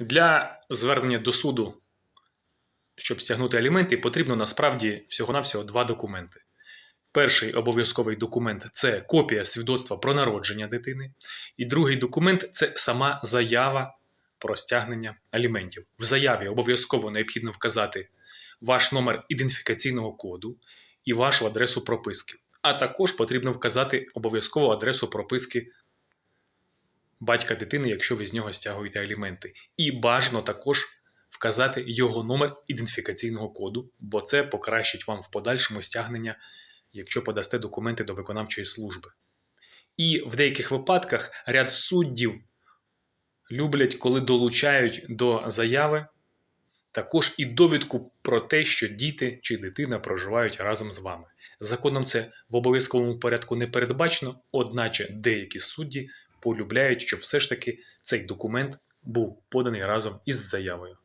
Для звернення до суду, щоб стягнути аліменти, потрібно насправді всього-навсього два документи. Перший обов'язковий документ це копія свідоцтва про народження дитини, і другий документ це сама заява про стягнення аліментів. В заяві обов'язково необхідно вказати ваш номер ідентифікаційного коду і вашу адресу прописки. А також потрібно вказати обов'язково адресу прописки батька дитини, якщо ви з нього стягуєте аліменти. І бажано також вказати його номер ідентифікаційного коду, бо це покращить вам в подальшому стягнення, якщо подасте документи до виконавчої служби. І в деяких випадках ряд суддів люблять, коли долучають до заяви також і довідку про те, що діти чи дитина проживають разом з вами. Законом це в обов'язковому порядку не передбачено, одначе деякі судді полюбляють, щоб все ж таки цей документ був поданий разом із заявою.